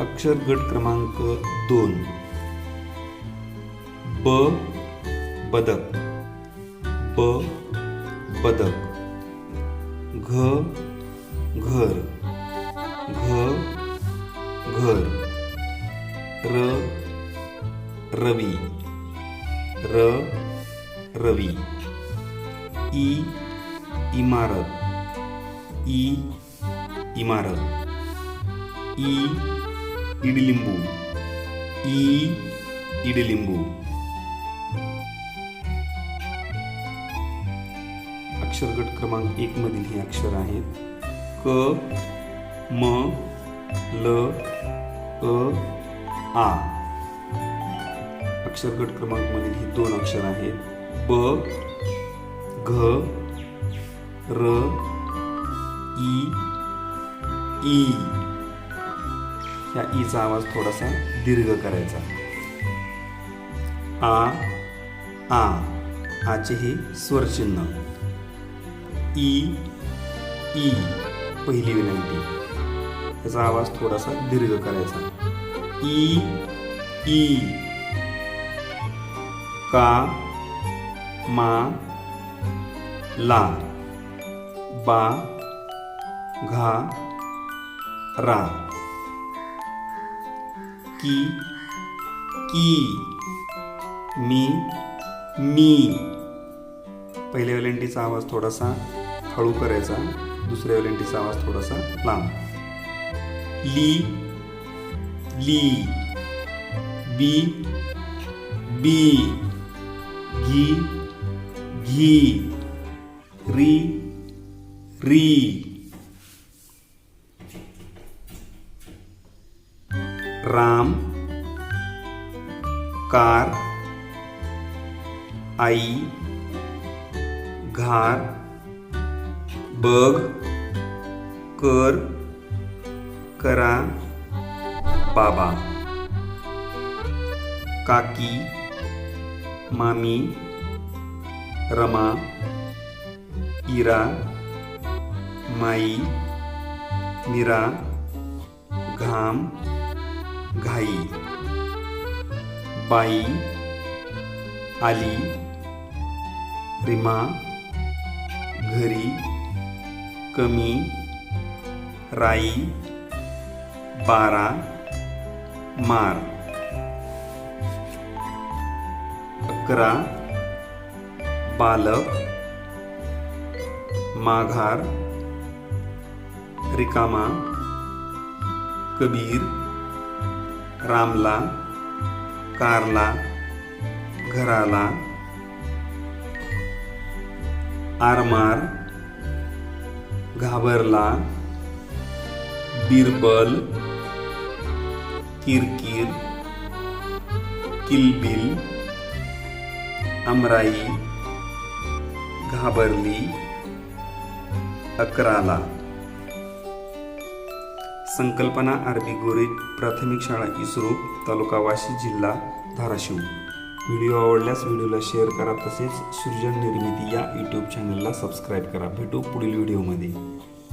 अक्षर गट क्रमांक दोन. ब बदक. ब बदक. घ घर. घ घर. र रवी. र रवी. ई इमारत. ई इमारत. ई इडलिंबू ई इडलिंबू अक्षरगट क्रमांक एक मधील हे अक्षर आहेत क म ल अ आ अक्षरगट क्रमांक मधील ही दोन अक्षर आहेत ब घ र ई ई या ईचा आवाज थोडासा दीर्घ करायचा. आ आ आचे हे स्वरचिन्ह. ई ई पहिली विनंती. त्याचा आवाज थोडासा दीर्घ करायचा. ई ई का मा ला बा घा रा. की की मी मी. पहिल्या वेलेंटीचा आवाज थोडासा हळू करायचा. दुसऱ्या वेलेंटीचा आवाज थोडासा लांब. ली ली. बी बी. घी घी. री री. राम, कार, आई, घार बघ कर, करा, बाबा। काकी, मामी, रमा इरा माई, मीरा, घाम घाई बाई आली रिमा घरी कमी राई बारा मार अकरा बालक माघार रिकामा कबीर रामला कारला घराला आरमार घाबरला बिरबल किरकिर किलबिल अमराई घाबरली अकराला. संकल्पना आरबी गोरे प्राथमिक शाळा इसरो तालुका वाशी जिल्हा धाराशिव. व्हिडिओ आवडल्यास व्हिडिओला शेअर करा तसेच सृजन निर्मिती या यूट्यूब चॅनलला सबस्क्राईब करा. भेटू पुढील व्हिडिओमध्ये.